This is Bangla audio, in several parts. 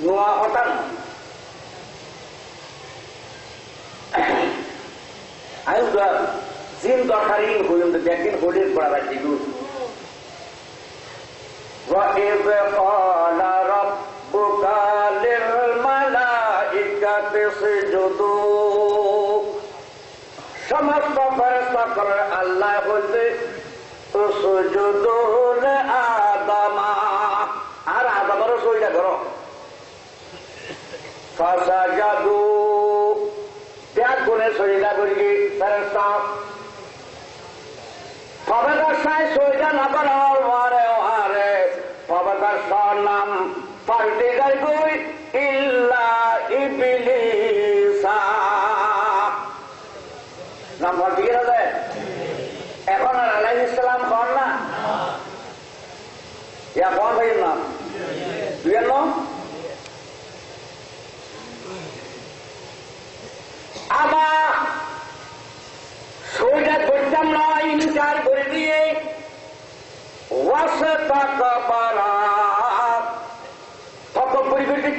নোয়া হঠাৎ আমি জিন দরকারি হইম তো দেখদিন হোলির পড়া বাড়ছি গুড وإذ قال ربك للملائكة اسجدوا সমস্ত ফেরস্তা করে আল্লাহ বলতে সুজুদুল ফাসাজাদু। ত্যাগ গুণে সইটা করি ফেরস্তা সাই সইটা না করার ওহারে। পবেকার সার নাম পাল্টে গেল কই ইল্লা ইবিলিসা নাম পাল্টে গেছে এখন আর আলাই ইসলাম কর না ইয়া কোন ভাইয়ের নাম দুইয়ের নাম আবার সইটা করতাম না ইনকার করে দিয়ে তক পরিবেশে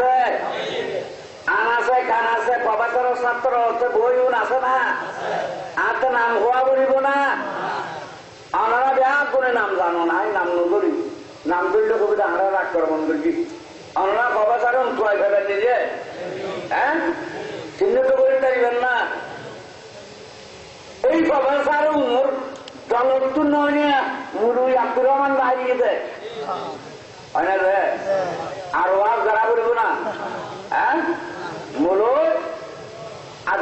যে আন আছে কান ছাত্র আছে বই আছে না? তো নাম হওয়া বলিব না? আমরা বেয়া করে নাম জানো? না নাম নকরি নাম ধরলে কবিতা আমরা রাগ করব কি আমরা নিজে। হ্যাঁ চিহ্নিত করে না? এই নয় মুরু আব্দুর রহমান গেছে আর ওয়াজ যারা বলব না? হ্যাঁ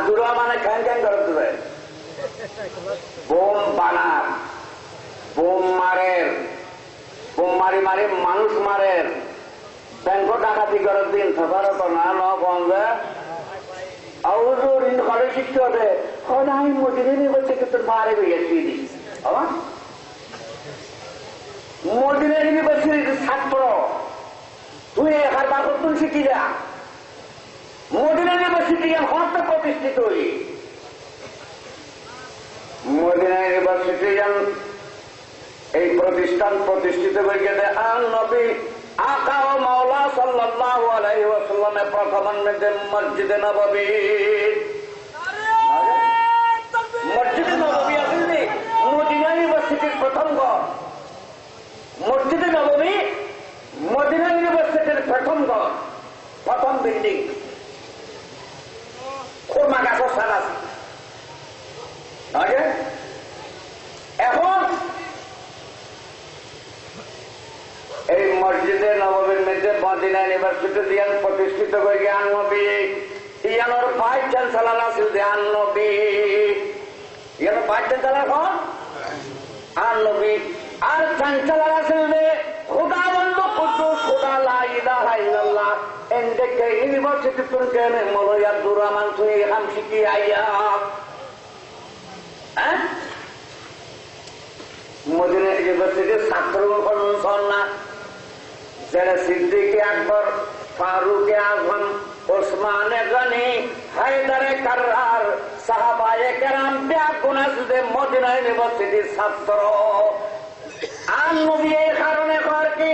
আব্দুর রহমানে খ্যান খ্যান করতে দেয় বোম বানার বোম মারের বোম মারি মারি মানুষ মারের ব্যাংক ডাকাতি করার দিন সাধারণত না, ন হলে আমি মদিনে বলছে কিন্তু মারে গেছি মদিনা ইউনিভার্সিটির ছাত্র তুই এখান বাপর তুই শিখি যা মদিনা ইউনিভার্সিটি হস্ত প্রতিষ্ঠিত হই মদিনা ইউনিভার্সিটি এই প্রতিষ্ঠান প্রতিষ্ঠিত হয়ে গেলে আর নবী আকা ও মাওলা সাল্লাল্লাহু আলাইহি ওয়াসাল্লামে প্রথম মসজিদে নববী। মসজিদে নববী আসেননি? মদিনা ইউনিভার্সিটির প্রথম ঘর। মসজিদে নবমী মদিনা ইউনিভার্সিটির প্রথম ঘর। প্রথম বিল্ডিং। খুরমা গাছের স্থান আছে? এখন এই মসজিদে নবমীর মধ্যে মদিনা ইউনিভার্সিটি দিয়ান প্রতিষ্ঠিত করে জ্ঞান নবী। ইয়ানোর ভাইস চ্যান্সেলার আছে জ্ঞান নবী। ইয়ানোর ভাইস চ্যান্সেলার আর নবী। আর চ্যান্সেলার আছে খোদা ইল্লাল্লাহ এন্ডেকে ইউনিভার্সিটি তুলকে মৌলাই আব্দুর রহমান তুই হাম শিখি আইয়া হ্যাঁ? মদিনা ইউনিভার্সিটির ছাত্র কনভেনশন না যারা সিদ্দিক আকবর, ফারুক আজম, ওসমানে গনি, হায়দারে কার্রার, সাহাবায়ে কেরাম ব্যাগুনা সুদে মদিনা ইউনিভার্সিটির ছাত্র। আর নবী এই কারণে কর কি?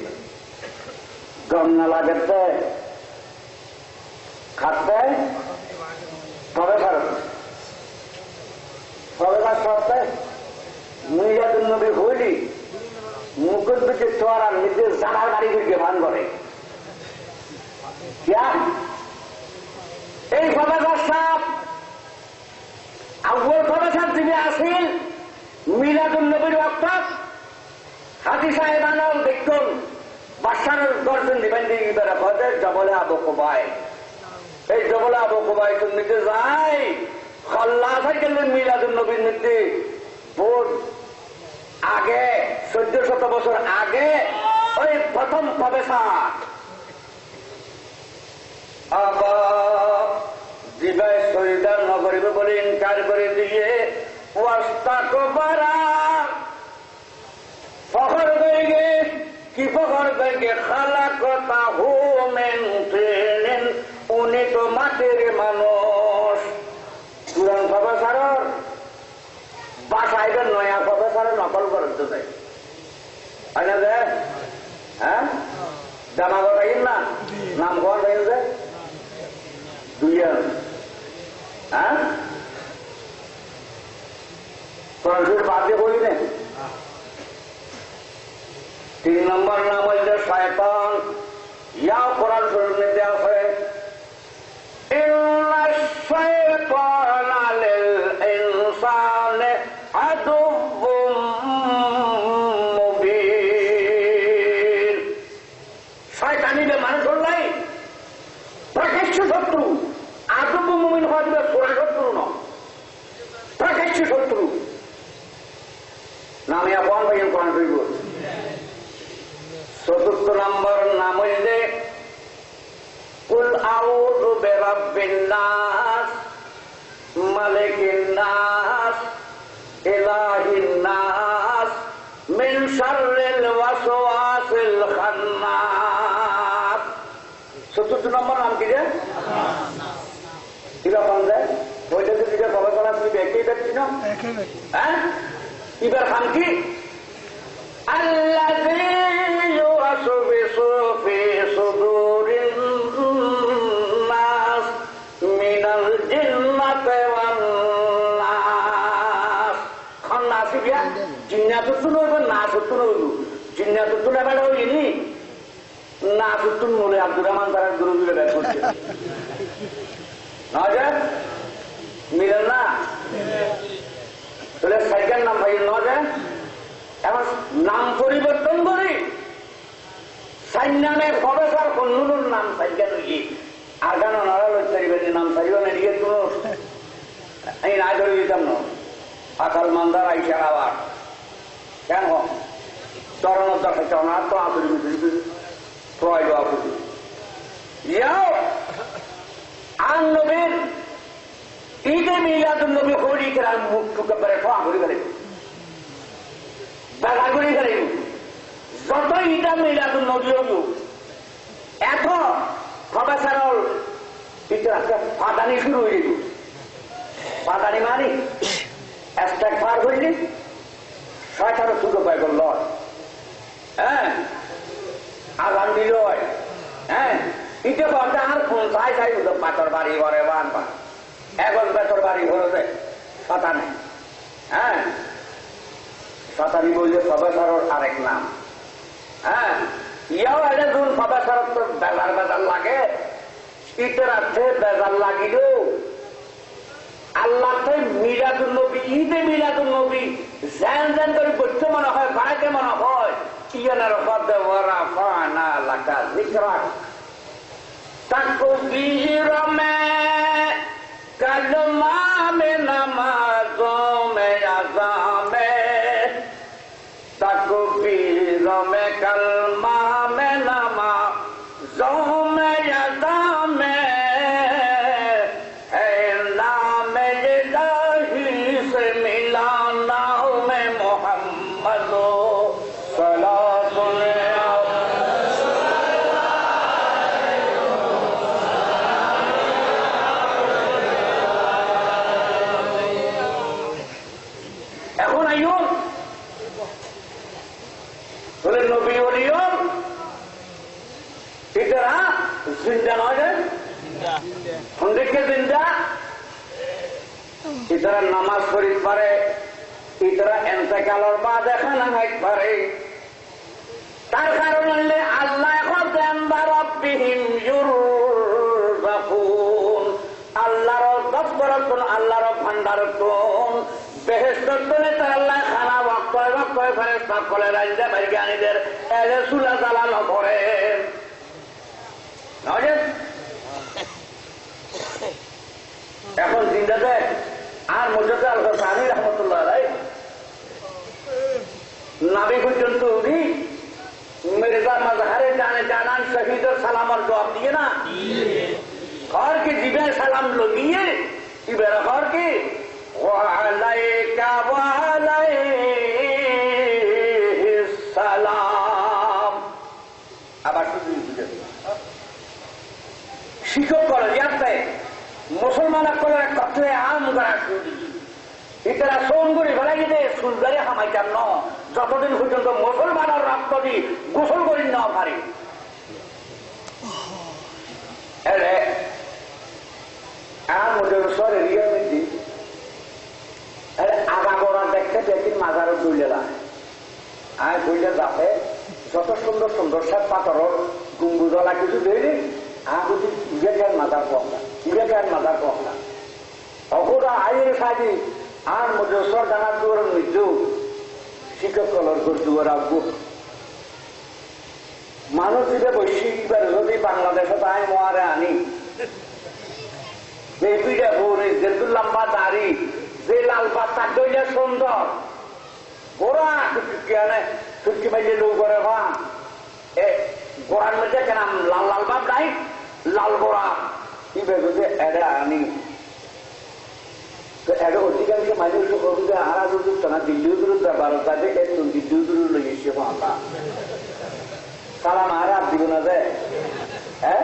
গমনা লাগাতে খাতে তবে সাথে মিলাদুল নবী হইলি মুকুল পিঠে চোয়ারা নিজের জানার বাড়ি ফিরকে ভান করে? এই ফলাদার সাপ আব্বুল ফলাদার যিনি আসিল। মিলাদুল নবীর অর্থাৎ হাতি সাহেব আনাল দেখুন বাসারের দর্শন দিবেন দিবে কথা জবলে আবু এই জবলে নিতে যাই খল্লা মিলাদুল নবীর নীতি। আগে, চোদ্দ শত বছর আগে, ওই প্রথম শরীরদার নগরিব বলে ইনকার করে দিয়ে ওয়াস্তা কি ফখর করেগে খালা কথা হোমেন ট্রেনেন উনি তো মাটির মানুষ। পুরান প্রফেসরের বাসায় নয়া প্রফেসরের নকল করতে চাই। হয় না যে? হ্যাঁ? জানা কথা না? নাম কন যে? দুইজন। হ্যাঁ? বাদ বলি না তিন নম্বর নাম হচ্ছে শয়তান ইয়া কোরআন শরীফ জিন্নাতুন হইব নাসুতুন হইব জিন্নাতুন এবার হইনি নাসুতুন বলে আব্দুর রহমান তারা গুরু গুলো ব্যাট করছে। নজর মিলেন না? তাহলে সাইকেল নাম ভাই এখন নাম পরিবর্তন করি। সাইন নামে প্রফেসর কন্নুর নাম সাইকেল কি আর কেন নড়াল চারিবেন নাম সারিব না এদিকে কোনো? আমি না ধরে দিতাম না। আকাল মান্দার আইসা আবার। কেন? চরণত দেখাচ্ছে অনার তো আসুরি মিশুরি প্রয় আন নবীর ঈদে মিলাদুল নবী হরি কেরাম মুখ টুকে পেরে ঠোয়া করি বেলা করি যত ঈদা মিলাদুল নবী হইব এত প্রফেসরল ইতিহাসটা ফাদানি শুরু হয়ে যাব ফাদানি মানি? একটাক পার হইলি ছয়টারও শুরু পাই গেল হ্যাঁ? আগান দিল হ্যাঁ? ইতে বলতে আর ফোন চাই চাই পাথর বাড়ি, ঘরে বান পা এখন বেতর বাড়ি, ঘরে শতানি হ্যাঁ? শতানি বললে প্রফেসরের আরেক নাম। হ্যাঁ? ইয়াও এটা যখন প্রফেসরের তো বেজার বেজার লাগে। ইটের অর্থে বেজার লাগিলেও আল্লাহ মিলাদুল নবী, ঈদে মিলাদুল নবী। জ্যান জ্যান করে বৈঠ্য মনে হয় বাড়াইতে মনে হয়। ইয়ানার পদে ওরা ফানা লাকা জিকরা তাকবীর মে কালমা মামে নাম California. 哎，咱出来。দি গোসল করি না মিন্দি আগা দেখতে যাতে যত সুন্দর সুন্দর পাথরের কিছু দেয়নি, আর বুঝি ইয়ে মাজার কম না ইয়ে মাজার আইয়ের সাজি, আর ডানা মৃত্যু, শিক্ষক কলর মানুষ দিবে বৈশ্বিক যদি বাংলাদেশত তাই মোয়ারে আনি। যে লম্বা দাড়ি যে লাল পাতা সুন্দর। গোড়া আনে লোক করে ভা এ, গোড়ার মধ্যে কেন লাল লাল বাপ নাই, লাল গোড়া। ইবে যদি এড়ে আনি। তো এর অধিকাংশ মানুষ দুটো টানা দিল্লিও দূর ব্যাপার তাদের দিল্লিও দূর লই এসে সালাম হারা দিব না যে। হ্যাঁ?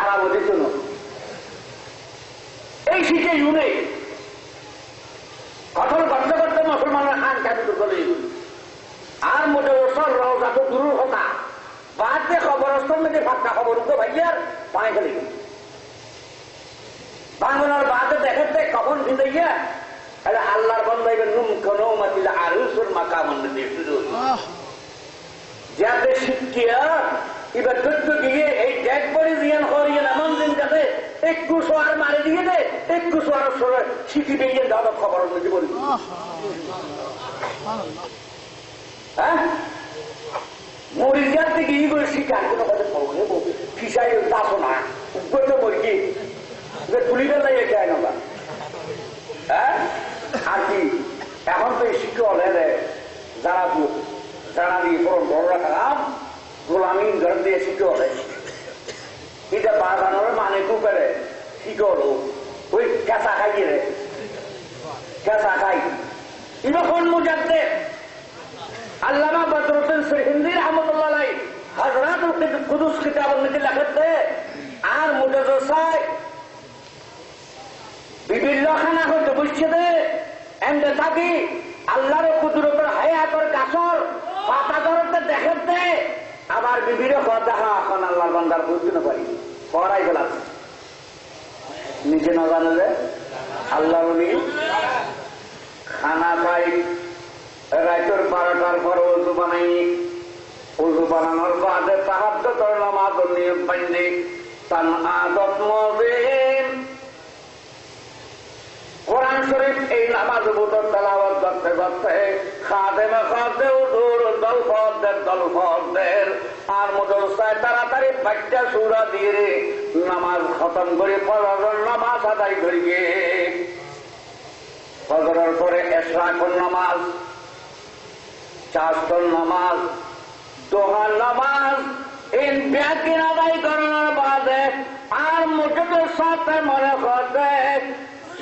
আরা বলি শুনো। এই শিখে ইউনে কঠোর করতে করতে মুসলমানের খান কাটি চলে আর মোটে ওসর রওজা তো দূর কথা। বাদ দিয়ে খবরস্থল থেকে ফাঁকা খবর উঠতে ভাইয়ার পায়ে খেলে বাংলার বাদে দেখতে কখন ভিজে গিয়া আল্লাহর বন্ধাইবে নুম কোনো মাতিলে আরুসুর মাকা মন্দির শুরু যাতে শিখিয়া এবার চোদ্দ গিয়ে এই বড়ি জিয়ান হরিয়ে এমন দিন যাতে একটু সোয়ার মারে দিয়ে দে, একটু সোয়ার সরে শিখি দিয়ে দাদা খবর বুঝে বলি থেকে ই করে কোনো কথা পড়ে ফিসাই দাসো না উপরে মরিকি যে এটা না হ্যাঁ? আর কি? এখন তো এই শিক্ষা হলে যারা যারা দিয়ে বড় রাখালাম, গোলামি ঘর দিয়ে হলে এটা বাজানোর মানে কু করে। কি করো ওই কেঁচা খাই রে। কেঁচা খাই। ইরকম মুজাদ্দে আল্লামা বদরুদ্দিন হিন্দি রহমতুল্লাহ হজরত কুদুস কিতাব নিতে লেখাতে আর মুজাজ বিভিন্ন খানা হইতে বুঝছে দে। এমনি থাকি আল্লাহর কুদরতের হায়াতর গাছর দেখে আবার বিভিন্ন কথা আল্লাহর বান্দার বুঝতে না পারি। পড়াই গেলাম। নিজে না জানলে আল্লাহ খানা খাই। রাইতর বারোটার পর উজু বানাই। উজু বানানোর বাদে তাহার তোর নামাজ নিয়ম পাইনি তান আদত মদিন কোরআন শরীফ এই নামাজ বুতর তালাওয়াত করতে করতে খাদেমে খাদে দল ফদের আর মুদরসায় তাড়াতাড়ি বাচ্চা সুরা দিয়ে নামাজ খতম করে ফজর নামাজ আদায় করিয়ে ফজরের পরে এসরাকুন নামাজ চাষতন নামাজ, দোহার নামাজ, এই ব্যাকিন আদায় করানোর বাদে আর মুঠের সাথে মনে করতে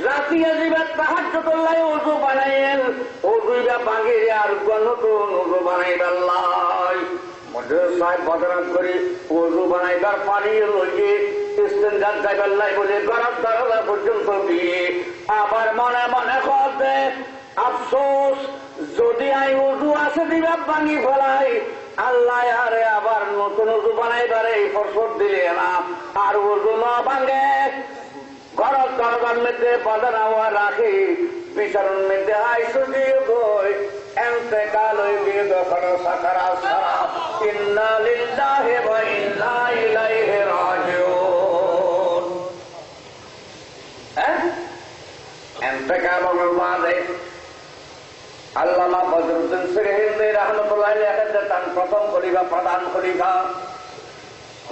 রাতিয়া দিবার তাহার চতুল্লাই উজু বানাইল উজুইবা বাঙিয়ে আর নতুন উজু বানাই লাই। দিয়ে। আবার মনে মনে করতে আফসোস, যদি আই উজু আছে দিবা ভাঙি ফেলাই, আল্লাহ আরে আবার নতুন উজু বানাইবার এই ফসল দিলে না। আর উজু না ভাঙে ঘর দরবার মধ্যে বদনা রাখি, বিচারণ মধ্যে আইসো দিয়ে গই এনতে কাল হয়ে গিয়ে দখল সাকারা ইন্না লিল্লাহি ওয়া ইন্না ইলাইহি রাজিউন। হ্যাঁ? এনতে কাল হওয়ার বাদে আল্লামা বদরুদ্দিন সিরহিন্দি রহমতুল্লাহ লেখেছে তার প্রথম খলিফা প্রধান খলিফা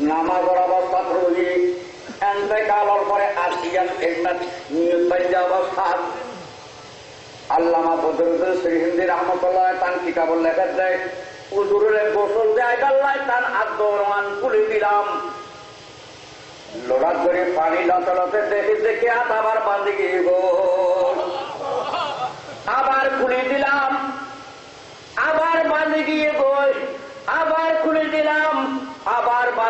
নামাজের অবস্থা প্রয়োগী এন্তেকালর পরে আসিয়ান খেদমত নিয়ত অবস্থা আল্লামা বদরুদ্দিন শ্রীহিন্দি রহমতুল্লাহ তান কিতাবুল লেখা দেয় উজুরে গোসল দেয় গাল্লায় তান আদরমান খুলে দিলাম। লোড়া করে পানি লতলতে দেখে দেখে আবার বাঁধে গিয়ে আবার খুলে দিলাম আবার বাঁধে গিয়ে বই আবার খুলে দিলাম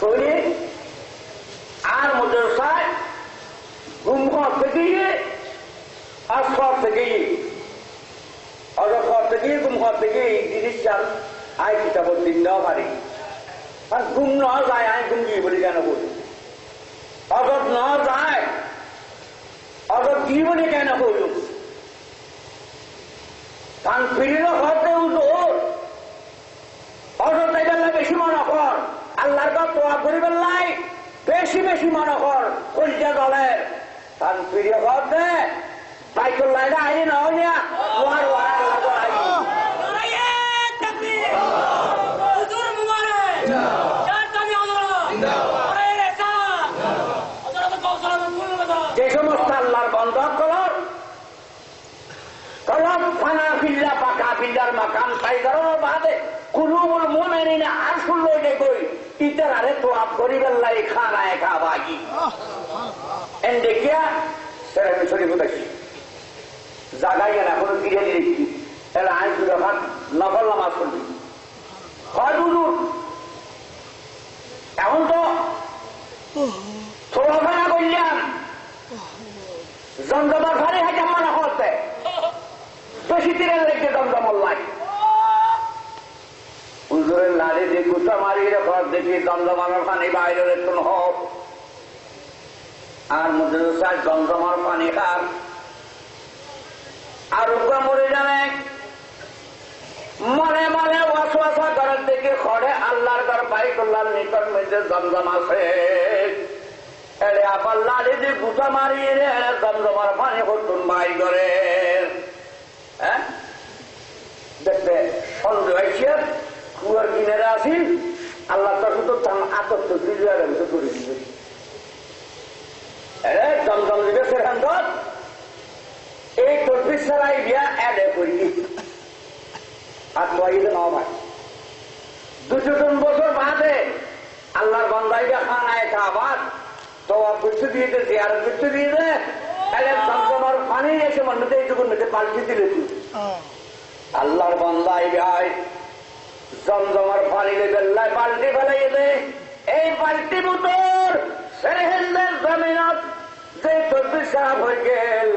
ছড়িয়ে আর ঘর থেকে আর সব থেকে অজর ঘর থেকে ঘর থেকে জিনিস চাল আই কিতাব দিন দেওয়া পারি। আর ঘুম ন যায়, আই ঘুম গিয়ে বলি কেন বলি? অজর ন যায় অজর কি বলি কেন বলি? কান ফিরিল হতে উজোর অজর তাই বেলা বেশি মনে কর কাপ তোয়া করিবেন লাই বেশি বেশি মনে কর ওয়ার ওয়ার আইনি। যে সমস্ত আল্লাহর বন্ধ কলর কলম ফানা ফিল্লা, পাকা ফিল্লার না আর শুনলো যে কই ইতার আরে তো আপ করিবেন লাই খানা একা বাগি এন দেখিয়া সেরা আমি শরীফ দেখি। জাগাই না কোনো গিরে দিয়েছি তাহলে আইন যখন নকল নামাজ হয় এখন তো চলাফেরা করলাম জমজমার ঘরে হাইতে মনে করতে বেশি তীরের লেগে জমজমল লাই। উজুরের লাড়ি দিয়ে কুটা মারি ঘর দেখি জমজমানোর পানি বাইরের একটু হোক আর মধ্যে জমজমার পানি খার আর উপরে মরে জানে, মনে মনে ওয়াসওয়াসা করার দেখি খড়ে আল্লাহর ঘর বাই করলাম নিকট মধ্যে জমজম আছে এড়ে আবার লাড়ি দিয়ে গুটা মারিয়ে রে এড়ে জমজমার পানি হতুন বাই করে। হ্যাঁ? দেখতে সন্দেহ কুয়ার কিনারে আসি আল্লাহ তখন তো আতর তো দিয়ে করে দিবে। জমজম দিবে সেখান এই তরফিস ছাড়াই বিয়া এডে করি আর তোয়াইলে নাও দুশো তিন বছর বাদে আল্লাহর বন্দাইটা খানায় খাবার তো বুঝতে দিয়ে দে আর দিয়ে দে। তাহলে পানি এসে মনে এইটুকু পাল্টি দিলে তুই। আল্লাহর বন্দাই ভাই জমজমার পানি বেল্লায় পাল্টি ফেলাই দে। এই পাল্টি বুতর সেরেহেন্দের জমিনত। যে তদ্বির সাহেব হয়ে গেল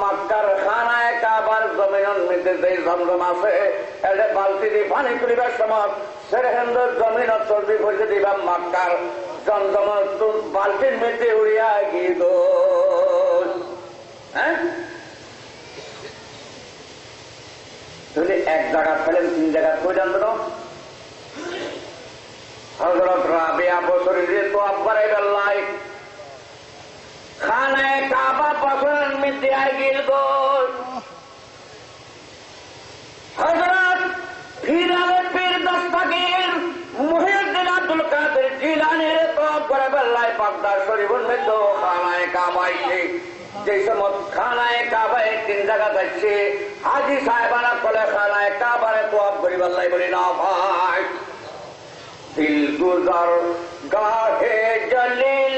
মক্কার খানায় কাবার জমিন মধ্যে যে জমজম আছে এটা বালতি দিয়ে পানি তুলিবার সময় সেরেহেন্দ্র জমিন চর্বি করে দিবা মক্কার জমজম বালতির মধ্যে উড়িয়া গিয়ে হ্যাঁ? যদি এক জায়গা ফেলেন তিন জায়গা কই জানতো না হজরত রাবিয়া বছরের তো বেল্লাই খানায় কাবা দেয়ার গিল হজরত ফিরালে পীর আব্দুল কাদের শরীফুল মৃত্যু খানায় কাবাইছে যে সময় খানায় কাবায় তিন জায়গা যাচ্ছে হাজি সাহেবানা কলে খানায় কাবারে তোয়াব করিবার লাই বলি না ভাই দিল গুজার গাহে জলিলে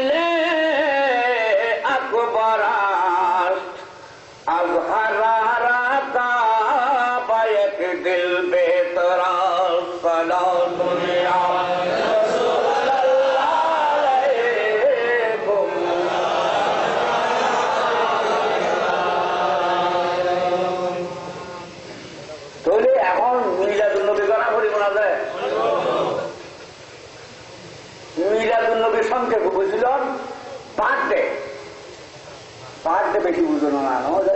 বেশি বুঝলো না